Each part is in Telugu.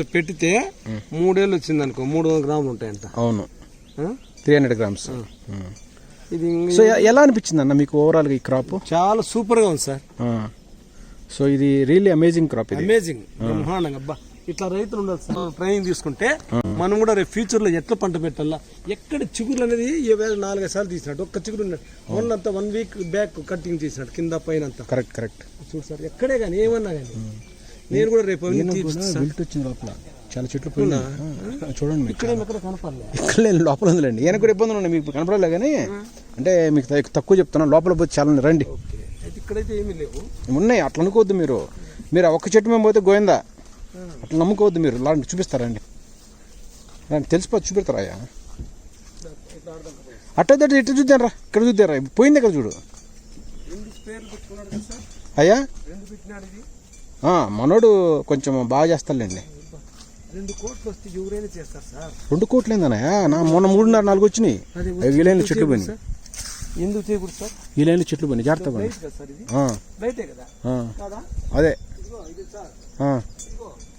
ఇట్లా పెట్టితే మూడేళ్ళు వచ్చింది అనుకో మూడు వందల గ్రాములు ఉంటాయంట. అవును? త్రీ హండ్రెడ్ గ్రామ్స్ ఇది సో ఎలా అనిపించింది అన్న మీకు ఓవరాల్గా ఈ క్రాప్ చాలా సూపర్గా ఉంది సార్. సో ఇది రియల్లీ అమేజింగ్ క్రాప్ ఇది. అమేజింగ్ బ్రహ్మాండంగా అబ్బా. ఇట్లా రైతులు ఉండాలి సార్. ట్రైనింగ్ తీసుకుంటే మనం కూడా రేపు ఫ్యూచర్లో ఎట్లా పంట పెట్టాలా? ఎక్కడ చిగురు అనేది ఏ వేళ నాలుగైదు సార్లు తీసినట్టు ఒక్క చిగురు మొన్న అంతా వన్ వీక్ బ్యాక్ కటింగ్ చేసినట్టు కింద పైన అంతా కరెక్ట్ కరెక్ట్ చూడు సార్ ఎక్కడే కానీ ఏమన్నా కానీ నేను కూడా రేపు. బిల్ట్ వచ్చింది లోపల. చాలా చెట్లు పోయినా చూడండి ఇక్కడేం ఎక్కడ కనపడలే. ఇక్కడ లేని లోపల ఉందిలేండి. ఈయన కూడా ఇబ్బందులు ఉన్నాయి. మీకు కనపడలే కానీ అంటే మీకు తక్కువ- చెప్తున్నాను లోపల పోతే చాలా. రండి. ఇక్కడైతే ఏమీ లేవు. ఉన్నాయి. అట్లా అనుకోవద్దు మీరు. మీరు ఒక్క చెట్టు మేము పోతే గోయిందా అట్లా నమ్ముకోవద్దు మీరు. లాంటి చూపిస్తారండి రండి? తెలిసిపోతే చూపెడతారా అయ్యా? అట్ట ఇటు ఇటు చూద్దాం రా ఇక్కడ చూద్దాం రా పోయింది ఇక్కడ చూడు. అయ్యా? మనోడు కొంచెం బాగా చేస్తాడులేండి. రెండు కోట్లు వస్తే ఎవరైనా చేస్తారు సార్. రెండు కోట్లు నా మొన్న మూడున్నర నాలుగు వచ్చినాయి. లైన్లో చెట్లు పోయినాయి. ఎందుకు చేయకూడదు సార్? చెట్లు పోయినాయి. జాగ్రత్తగా పోయినాయి. రైట్ కదా? అదే.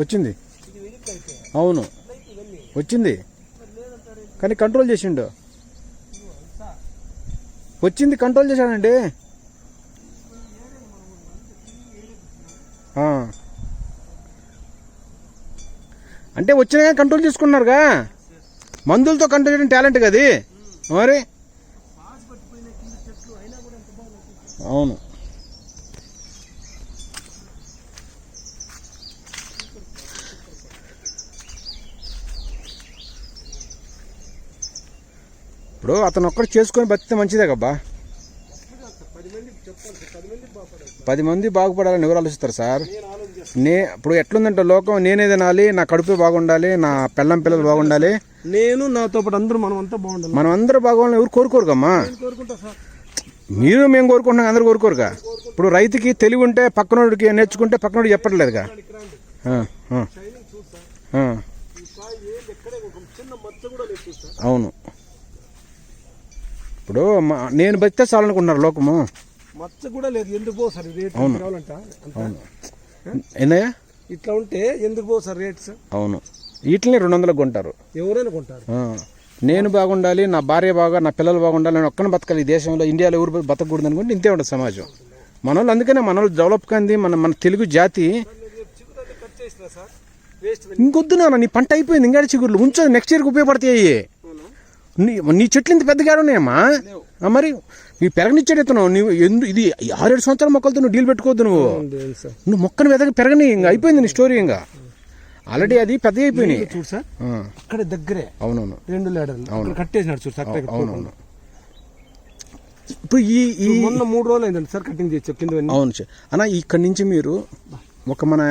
వచ్చింది. అవును. వచ్చింది? కానీ కంట్రోల్ చేసిండు. వచ్చింది కంట్రోల్ చేశాడండి ఆ. అంటే వచ్చినా కానీ కంట్రోల్ చేసుకున్నారుగా? మందులతో కంట్రోల్ చేయడం టాలెంట్ కది మరి? అవును. ఇప్పుడు అతను ఒక్కడు చేసుకొని బతికితే మంచిదే కబ్బా. పది మంది బాగుపడాలని ఎవరు ఆలోచిస్తారు సార్? నే ఇప్పుడు ఎట్లుందంటే లోకం నేనే తినాలి నా కడుపు బాగుండాలి నా పెళ్ళం పిల్లలు బాగుండాలి. నేను నాతో పాటు అందరూ మనం అంతా బాగుండాలి. మనం అందరూ బాగుండాలని ఎవరు కోరుకోరుకమ్మా నేను కోరుకుంటా సార్. మీరు మేము కోరుకుంటున్నాం అందరూ కోరుకోరుగా. ఇప్పుడు రైతుకి తెలివి ఉంటే పక్కనోడికి నేర్చుకుంటే పక్కనోడికి చెప్పట్లేదుగా. అవును. ఇప్పుడు నేను బతితే చాలనుకుంటున్నారు లోకము. మచ్చ కూడా లేదు. ఎందుకు పో సార్ ఎన్నయ్యా? ఇట్లా ఉంటే ఎందుకు పో సార్ రేట్స్? అవును. వీటిని రెండు వందలకు కొంటారు. ఎవరైనా కొంటారు. ఆ, నేను బాగుండాలి నా భార్య బాగా నా పిల్లలు బాగుండాలి నేను ఒక్కని బతకాలి ఈ దేశంలో ఇండియాలో ఎవరు బతకూడదు అనుకుంటే ఇంతే ఉండదు సమాజం. మన వాళ్ళు అందుకనే మన వాళ్ళు డెవలప్ కంది మన మన తెలుగు జాతి. చిగురు కట్ చేసిన సార్ వేస్ట్ ఇంకొద్దు నాన్న నీ పంట అయిపోయింది ఇంకా చిగుర్లు. ఉంచు నెక్స్ట్ ఇయర్కి ఉపయోగపడతాయి నీ నీ చెట్లు ఇంత పెద్దగా ఉన్నాయమ్మా మరి ఈ పెరగనిచ్చాడు ఇతను. నువ్వు ఎందు ఇది ఆరేడు సంవత్సరాల మొక్కలతో నువ్వు. డీల్ పెట్టుకోవద్దు నువ్వు సార్. నువ్వు మొక్కను వెదక పెరగని ఇంకా అయిపోయింది నీ స్టోరీ ఇంకా. ఆల్రెడీ అది పెద్ద అయిపోయినాయి. చూడు సార్. దగ్గరే. అవునవును. రెండు లేడర్లు అక్కడ కట్టేసినాడు చూడు సార్ అవునవును. ఇప్పుడు ఈ ఈ మొన్న మూడు రోజులు అయిందండి సార్ కటింగ్ చేసి కింద అవును చే- అన్న ఇక్కడి నుంచి మీరు ఒక మన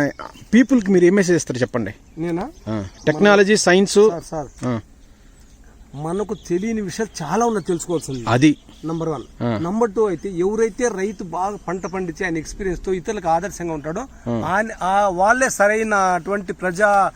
పీపుల్కి మీరు ఏం మెసేజ్ ఇస్తారు చెప్పండి? నేనా? Technology science sir sir. మనకు తెలియని విషయాలు చాలా ఉన్నాయి తెలుసుకోవాల్సింది. అది. Number one. నంబర్ టూ అయితే ఎవరైతే రైతు బాగా పంట పండించి ఆయన ఎక్స్పీరియన్స్తో ఇతరులకు ఆదర్శంగా ఉంటాడో ఆయన ఆ వాళ్ళే సరైనటువంటి ప్రజా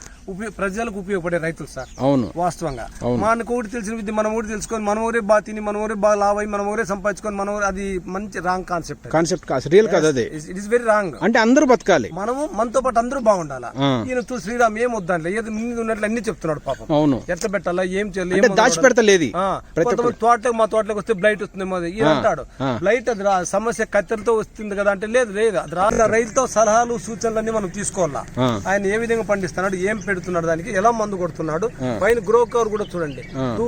ప్రజలకు ఉపయోగపడే రైతులు సార్. అవును. వాస్తవంగా. మనకు ఒకటి తెలిసిన విద్య మనం ఒకటి తెలుసుకొని మనం ఊరే బాగా తిని మనం ఊరే బాగా లావై మనం ఊరే సంపాదించుకొని మనం ఊరే- అది మంచి రాంగ్ కాన్సెప్ట్ కాన్సెప్ట్ కాదు రియల్ కాదు అదే. ఇట్ ఇస్ వెరీ రాంగ్ అంటే అందరూ బతకాలి. మనము మనతో పాటు అందరూ బాగుండాలా. ఈయన తూ శ్రీరామ్ ఏం వద్దాంలే ఏది ముందు ఉన్నట్లు అన్ని చెప్తున్నాడు పాపం. అవును. ఎట్లా పెట్టాలా ఏం చేయాలి దాచిపెడతలేదు ఆ, కొంతమంది తోటలకు మా తోటలోకి వస్తే బ్లైట్ వస్తుంది మాది ఈయన అంటాడు బ్లైట్ అది రా సమస్య కత్తెరతో వస్తుంది కదా అంటే లేదు లేదు. అది రైతుతో సలహాలు సూచనలన్నీ మనం తీసుకోవాలా. ఆయన ఏ విధంగా పండిస్తున్నాడు ఏం పెడుతున్నాడు దానికి ఎలా మందు కొడుతున్నాడు పైన గ్రో కవర్ కూడా చూడండి. టూ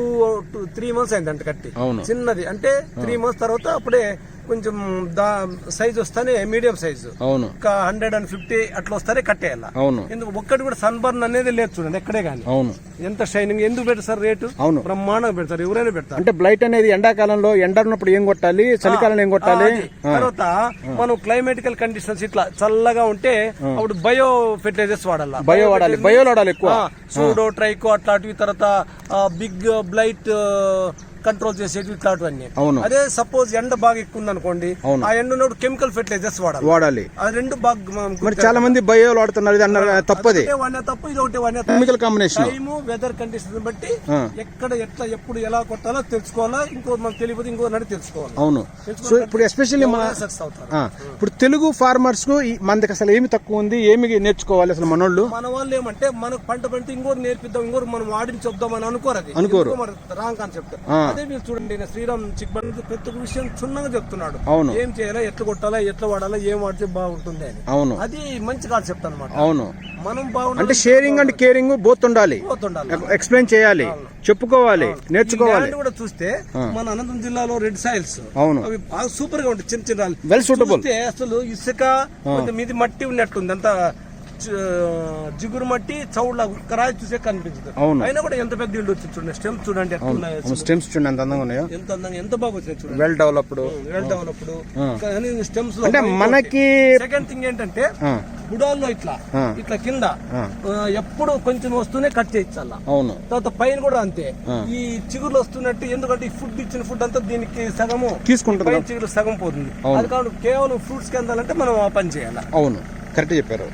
టూ త్రీ మంత్స్ అయింది అంటే కట్టి చిన్నది అంటే త్రీ మంత్స్ తర్వాత అప్పుడే కొంచెం దా సైజ్ వస్తానే మీడియం సైజు. అవును. ఒక హండ్రెడ్ అండ్ ఫిఫ్టీ అట్లా వస్తానే కట్టేయాల? అవును. ఎందుకు? ఒక్కటి కూడా సన్ బర్న్ అనేది లేదు చూడండి ఎక్కడే కానీ. అవును. ఎంత షైనింగ్ ఎందుకు పెడతారు రేటు? అవును. బ్రహ్మాండంగా పెడతారు ఎవరైనా పెడతారు. అంటే బ్లైట్ అనేది ఎండాకాలంలో ఎండ ఉన్నప్పుడు ఏం కొట్టాలి? చలికాలంలో ఏం కొట్టాలి. తర్వాత మనం క్లైమేటికల్ కండిషన్స్ ఇట్లా చల్లగా ఉంటే అప్పుడు బయో ఫెర్టిలైజర్స్ వాడాలి? బయో వాడాలి. బయో వాడాలి ఎక్కువ. సూడో ట్రైకో అట్లాంటివి తర్వాత బిగ్ బ్లైట్ కంట్రోల్ చేసేది ఇట్లాంటివన్నీ. అవును. అదే సపోజ్ ఎండ బాగా ఎక్కువ ఉంది అనుకోండి. ఆ ఎండ ఉన్నప్పుడు కెమికల్ ఫెర్టిలైజర్స్ వాడాలి. వాడాలి. ఆ రెండు బాగా మరి చాలా మంది బయోలు వాడుతున్నారు ఇది అన్నారు తప్పది. వాడినా తప్పు ఇది ఒకటి వాడినా chemical combination time weather condition బట్టి. ఎక్కడ ఎట్లా ఎప్పుడు ఎలా కొట్టాలో తెలుసుకోవాలా ఇంకో మనకు తెలియదు ఇంకో నడి తెలుసుకోవాలి? అవును. సో ఇప్పుడు ఎస్పెషల్లీ మన ఇప్పుడు తెలుగు ఫార్మర్స్కు మనకి అసలు ఏమి తక్కువ ఉంది ఏమి నేర్చుకోవాలి అసలు మనోళ్ళు? మన వాళ్ళు ఏమంటే మనకు పంట పండితే ఇంకోటి నేర్పిద్దాం ఇంకోటి మనం వాడిని చెప్దామని అనుకోరు అది. అనుకోరు. Wrong concept. అదే మీరు చూడండి శ్రీరామ్ చిక్బండి ప్రతి విషయం క్షుణ్ణంగా చెప్తున్నాడు. అవును. ఏం చేయాలా ఎట్లా కొట్టాలా ఎట్లా వాడాలా ఏం వాడితే బాగుంటుంది అని. అవును. అది మంచి కాన్సెప్ట్ అన్నమాట. అవును. మనం అంటే బాగుండాలి షేరింగ్ అండ్ కేరింగ్ బోత్ ఉండాలి ఎక్స్ప్లెయిన్ చేయాలి. చెప్పుకోవాలి నేర్చుకోవాలి. కూడా చూస్తే మన అనంతపురం జిల్లాలో రెడ్ సాయిల్స్ అవును. అవి బాగా సూపర్గా ఉంటాయి చిన్న చిన్న. వెల్ సూటబుల్ అసలు ఇసుక మీది మట్టి ఉన్నట్టుంది అంత జిగురు మట్టి చౌడ్ల రాయి చూసే కనిపించదు. అవును. అయినా కూడా ఎంత పెద్ద ఇల్లు వచ్చింది చూడండి స్టెమ్ చూడండి ఎట్లా. స్టెమ్స్ చూడండి ఎంత అందంగా ఉన్నాయో. ఎంత అందంగా ఎంత బాగా వచ్చినాయి చూడండి. వెల్ డెవలప్డ్ వెల్ డెవలప్డ్ కానీ స్టెమ్స్ అంటే మనకి సెకండ్ థింగ్ ఏంటంటే గుడాల్లో ఇట్లా. ఇట్లా కింద ఎప్పుడు కొంచెం వస్తూనే కట్ చేయించాలా. అవును. తర్వాత పైన కూడా అంతే. ఈ చిగురులు వస్తున్నట్టు ఎందుకంటే ఈ ఫుడ్ ఇచ్చిన ఫుడ్ అంతా దీనికి సగము తీసుకుంటుంది చిగురు సగం పోతుంది. అది కాదు కేవలం ఫ్రూట్స్కి అందాలంటే మనం ఆ పని చేయాలి. అవును. కరెక్ట్ చెప్పారు.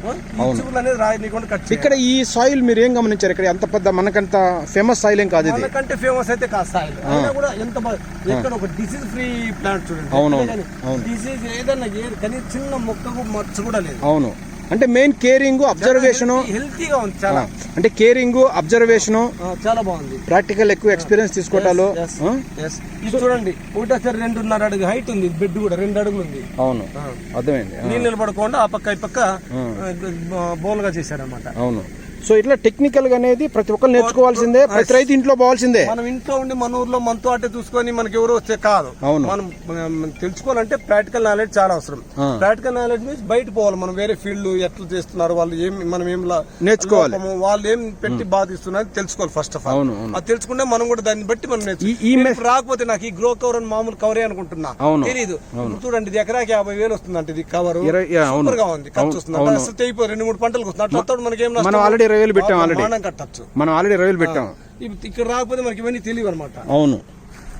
చిగురులు అనేది రాయనీయకుండా కట్ ఇక్కడ ఈ సాయిల్ మీరు ఏం గమనించారు? ఇక్కడ ఎంత పెద్ద మనకంత ఫేమస్ సాయిల్ ఏం కాదు ఇది. మనకంటే ఫేమస్ అయితే కాదు సాయిల్ అయినా కూడా ఎంత బాగా ఎక్కడ ఒక డిసీజ్ ఫ్రీ ప్లాంట్ చూడండి. అవునవును, అవును. డిసీజ్ ఏదన్నా ఏ కనీసం చిన్న మొక్కకు మచ్చ కూడా లేదు. అవును. అంటే మెయిన్ కేరింగ్ అబ్జర్వేషన్ హెల్తీగా ఉంది చాలా. అంటే కేరింగ్ అబ్జర్వేషన్ చాలా బాగుంది. ప్రాక్టికల్ ఎక్కువ ఎక్స్పీరియన్స్ తీసుకోవటాలు చూడండి ఒకటేసారి రెండున్నర అడుగు హైట్ ఉంది బెడ్ కూడా రెండు అడుగులు ఉంది అవును అర్థమైంది నీళ్ళు నిలబడకుండా ఆ పక్క ఈ పక్క బౌల్గా చేశారనమాట అవును. సో ఇట్లా టెక్నికల్గా అనేది ప్రతి ఒక్కరు నేర్చుకోవాల్సిందే ప్రతి రైతు ఇంట్లో పోవాల్సిందే. మనం ఇంట్లో ఉండి మన ఊర్లో మనతో అటే చూసుకొని మనకి ఎవరు వస్తే కాదు. అవును. మనం తెలుసుకోవాలంటే ప్రాక్టికల్ నాలెడ్జ్ చాలా అవసరం. ప్రాక్టికల్ నాలెడ్జ్ మీన్స్ బయట పోవాలి. మనం వేరే ఫీల్డ్ ఎట్లా చేస్తున్నారు వాళ్ళు ఏం మనం ఏం నేర్చుకోవాలి. వాళ్ళు ఏం పెట్టి బాధిస్తున్నారు తెలుసుకోవాలి ఫస్ట్ ఆఫ్ ఆల్. అది తెలుసుకుంటే మనం కూడా దాన్ని బట్టి మనం నేర్చుకోవాలి రాకపోతే నాకు ఈ గ్రో కవర్ అని మామూలు కవరే అనుకుంటున్నా. తెలియదు చూడండి ఇది ఎకరాకి యాభై వేలు వస్తుంది అంటే ఇది కవర్. సూపర్గా ఉంది. ఖర్చు వస్తుంది. అసలు తెగిపోయి రెండు మూడు పంటలకు వస్తుంది. అట్లా మనకి ఏం మనం already ఇరవై వేలు పెట్టాం already. మనం కట్టచ్చు. మనం ఆల్రెడీ రవిలు పెట్టాం. ఇప్పుడు ఇక్కడ రాకపోతే మనకి ఇవన్నీ తెలియదు అనమాట అవును.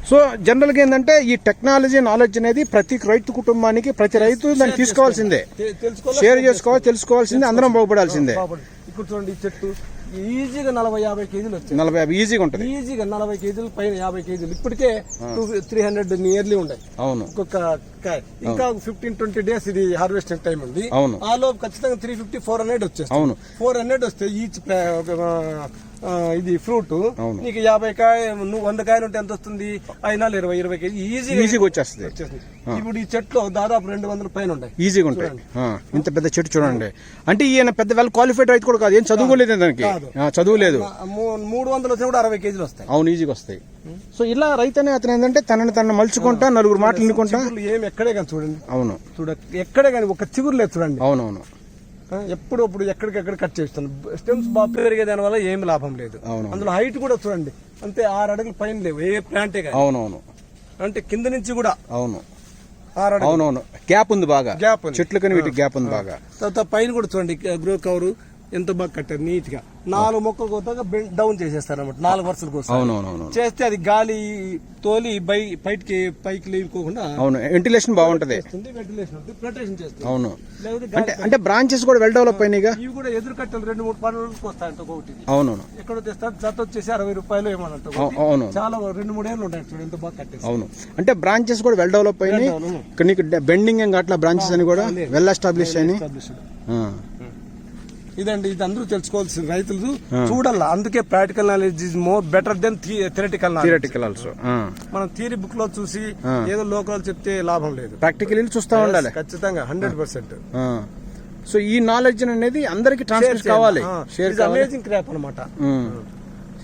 సో జనరల్గా ఏంటంటే ఈ టెక్నాలజీ నాలెడ్జ్ అనేది ప్రతి రైతు కుటుంబానికి ప్రతి రైతు దాన్ని తీసుకోవాల్సిందే. షేర్ చేసుకోవాలి తెలుసుకోవాల్సిందే అందరం బాగుపడాల్సిందే. ఇప్పుడు చూడండి చెట్టు ఈజీగా నలభై యాభై కేజీలు వచ్చాయి. నలభై యాభై ఈజీగా ఉంటుంది. ఈజీగా నలభై కేజీలు పైన యాభై కేజీలు. ఇప్పటికే టూ త్రీ హండ్రెడ్ నియర్లీ ఉన్నాయి అవును. ఒక్కొక్క కాయ ఇంకా ఫిఫ్టీన్ ట్వంటీ డేస్ ఇది హార్వెస్టింగ్ టైం ఉంది. అవును. ఆ లోపు ఖచ్చితంగా త్రీ ఫిఫ్టీ ఫోర్ హండ్రెడ్ వచ్చేస్తుంది. అవును. ఫోర్ హండ్రెడ్ వస్తే ఈచ్ ఇది ఫ్రూట్. నీకు యాభై కాయ నువ్వు వంద కాయలు ఉంటే ఎంత వస్తుంది? అయినా ఇరవై ఇరవై కేజీ ఈజీగా ఈజీగా వచ్చేస్తుంది. ఇప్పుడు ఈ చెట్లు దాదాపు రెండు వందల పైన ఉన్నాయి ఈజీగా ఉంటాయి. ఇంత పెద్ద చెట్టు చూడండి. అంటే ఈయన పెద్ద వెల్ క్వాలిఫైడ్ రైతు కూడా కాదు. ఏం చదువుకోలేదు దానికి? కాదు. ఆ, చదువు లేదు మూ- మూడు వందలు వచ్చినా కూడా అరవై కేజీలు వస్తాయి. అవును ఈజీగా వస్తాయి. సో ఇలా రైతు అనే అతను ఏంటంటే తనని తను మలుచుకుంటా నలుగురు మాటలు చిగుర్లు ఏమి ఎక్కడే కానీ చూడండి. అవును. చూడ ఎక్కడే కానీ ఒక చిగురు లేదు చూడండి. అవునవును. ఎప్పుడు అప్పుడు ఎక్కడికెక్కడ కట్ చేస్తాను. స్టెమ్స్ బాగా పెరిగే దాని వల్ల ఏమి లాభం లేదు. అవును. అందులో హైట్ కూడా చూడండి. అంతే ఆరు అడుగులు పైన లేవు. ఏ ప్లాంటే కానీ. అవునవును. అంటే కింద నుంచి కూడా అవును. అవునవును. గ్యాప్ ఉంది బాగా. గ్యాప్ చెట్లు కానీ వీటికి గ్యాప్ ఉంది బాగా. తర్వాత పైన కూడా చూడండి. గ్రో కవర్ ఎంత బాగా కట్టారు. నీట్గా. నాలుగు మొక్కలు కోతాక డౌన్ చేసేస్తారు అనమాట నాలుగు వరుసలు కోసం చేస్తే అది గాలి తోలి బై బయటికి పైకి లేకోకుండా అవును వెంటిలేషన్ బాగుంటది. వెంటిలేషన్ అవును. అంటే అంటే బ్రాంచెస్ కూడా వెల్ డెవలప్ అయినాయిగా? ఇవి కూడా ఎదురు కట్టలు రెండు మూడు పనులకు వస్తాయంట ఒకటి. అవునవును. ఎక్కడ తెస్తారు జత వచ్చేసి అరవై రూపాయలు ఏమన్నట్టు అవు- అవును. చాలా రెండు మూడు ఏళ్ళు ఉంటాయి ఎంత బాగా కట్టేసి. అవును. అంటే బ్రాంచెస్ కూడా వెల్ డెవలప్ అయినాయి. నీకు బెండింగ్ అట్లా బ్రాంచెస్ అని కూడా? వెల్ ఎస్టాబ్లిష్ అయినాయి. ఇదండి ఇది అందరూ తెలుసుకోవాల్సిన రైతులు చూడాల. అందుకే practical knowledge is more better than theoretical theoretical also మనం థియరీ బుక్లో చూసి ఏదో లోకల్ చెప్తే లాభం లేదు. ప్రాక్టికల్ చూస్తూ ఉండాలి. ఖచ్చితంగా హండ్రెడ్ పర్సెంట్ సో ఈ నాలెడ్జ్ అనేది అందరికి ట్రాన్స్ఫర్ కావాలి. షేర్ అమేజింగ్ క్రాప్ అనమాట.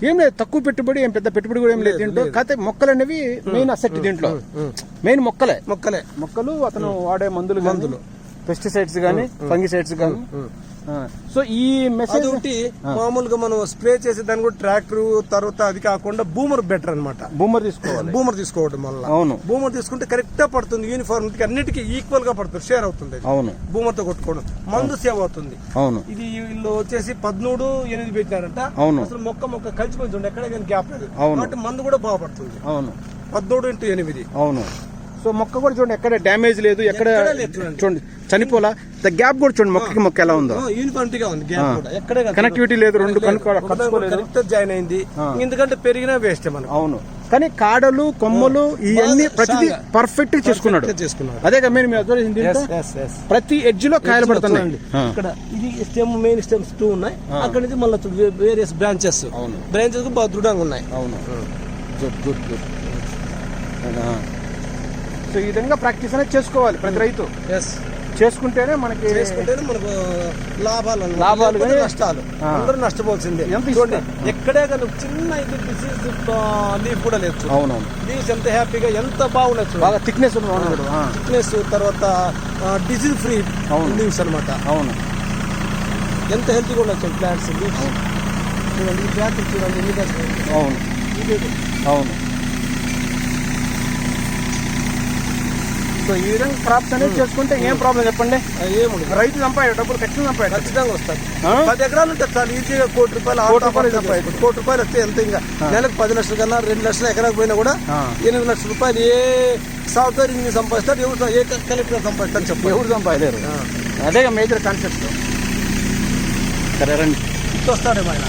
ఏం లేదు తక్కువ పెట్టుబడి ఏం పెద్ద పెట్టుబడి కూడా ఏం లేదు దీంట్లో. కాకపోతే మొక్కలు అనేవి మెయిన్ అసెట్ దీంట్లో. మెయిన్ మొక్కలే. మొక్కలే. మొక్కలు అతను వాడే మందులు మందులు. పెస్టిసైడ్స్ కానీ ఫంగిసైడ్స్ కానీ సో ఈ మెసేజ్ అదొకటి మామూలుగా మనం స్ప్రే చేసే దాని కూడా ట్రాక్టర్ తర్వాత అది కాకుండా బూమర్ బెటర్ అన్నమాట. బూమర్ తీసుకోవాలి. బూమర్ తీసుకోవడం వల్ల. అవును. బూమర్ తీసుకుంటే కరెక్ట్గా పడుతుంది యూనిఫామ్ అన్నిటికీ ఈక్వల్గా పడుతుంది షేర్ అవుతుంది. అవును. బూమర్తో కొట్టుకోవడం. మందు సేవ్ అవుతుంది. అవును. ఇది వీళ్ళు వచ్చేసి పదమూడు ఎనిమిది పెట్టారంట అవును. అసలు మొక్క మొక్క కలిసిపోతుంది ఎక్కడ గ్యాప్ లేదు. అవును. మందు కూడా బాగుపడుతుంది అవును. పద్దోడు ఇంటూ ఎనిమిది. అవును. సో మొక్క కూడా చూడండి ఎక్కడ డ్యామేజ్ లేదు ఎక్కడ చూడండి. చనిపోలా గ్యాప్ కూడా చూడండి మొక్కకి మొక్క ఎలా ఉందో. ఎక్కడే. కనెక్టివిటీ లేదు రెండు కరెక్ట్ జాయిన్ అయింది. ఎందుకంటే పెరిగినా వేస్ట్ అవును. కానీ కాడలు కొమ్మలు ఇవన్నీ ప్రతిదీ. పర్ఫెక్ట్ చేసుకున్నాడు Perfect గా చేసుకున్నాడు. అదే కదా మీరు. ప్రతి ఎడ్జ్లో కాయలు పడుతున్నాయి. చూడండి. ఆ. ఇక్కడ ఇది స్టెమ్ మెయిన్ స్టెమ్స్ టూ ఉన్నాయి. అక్కడ నుంచి మళ్ళీ వేరియస్ బ్రాంచెస్ అవును. బ్రాంచెస్ బాగా దృఢంగా ఉన్నాయి. అవును. గుడ్ గుడ్ గుడ్ సో ఈ విధంగా ప్రాక్టీస్ అనేది చేసుకోవాలి ప్రతి రైతు. ఎస్ చేసుకుంటేనే మనకి చేసుకుంటేనే మనకు లాభాలు. లాభాలు నష్టాలు. అందరూ నష్టపోవాల్సిందే. చూడండి? ఎక్కడే కానీ చిన్న ఇది డిసీజ్ లీఫ్ కూడా లేదు. అవునవును. లీవ్స్ ఎంత హ్యాపీగా ఎంత చూడండి. బాగా థిక్నెస్ థిక్నెస్ తర్వాత డిసీజ్ ఫ్రీ అవును. లీవ్స్ అన్నమాట. అవును. ఎంత హెల్తీగా ఉండొచ్చు ప్లాంట్స్ లీవ్స్ చూడండి ఈ ప్లాంట్ చూడండి. అవును. అవును. సో ఈ విధంగా క్రాప్స్ అనేది చేసుకుంటే ఏం ప్రాబ్లం చెప్పండి. ఏముండదు. రైతు సంపాడు డబ్బులు ఖచ్చితంగా సంపాడు ఖచ్చితంగా వస్తుంది ఆ? పది ఎకరాలు ఉంటే చాలు ఈజీగా కోటి రూపాయలు కోటి రూపాయలు సంపాదించు. కోటి రూపాయలు వస్తే ఎంత ఇంకా? నెలకు పది లక్షల కన్నా రెండు లక్షల ఎకరాకు పోయినా కూడా. ఎనిమిది లక్షల రూపాయలు ఏ సాఫ్ట్వేర్ ఇంజనీర్ సంపాదిస్తారు ఎవరు ఏ కలెక్టర్ సంపాదిస్తారు చెప్పు ఎవరు సంపాదలేరు అదే మేజర్ కాన్సెప్ట్ సరే రండి. వస్తాడేమో ఆయన.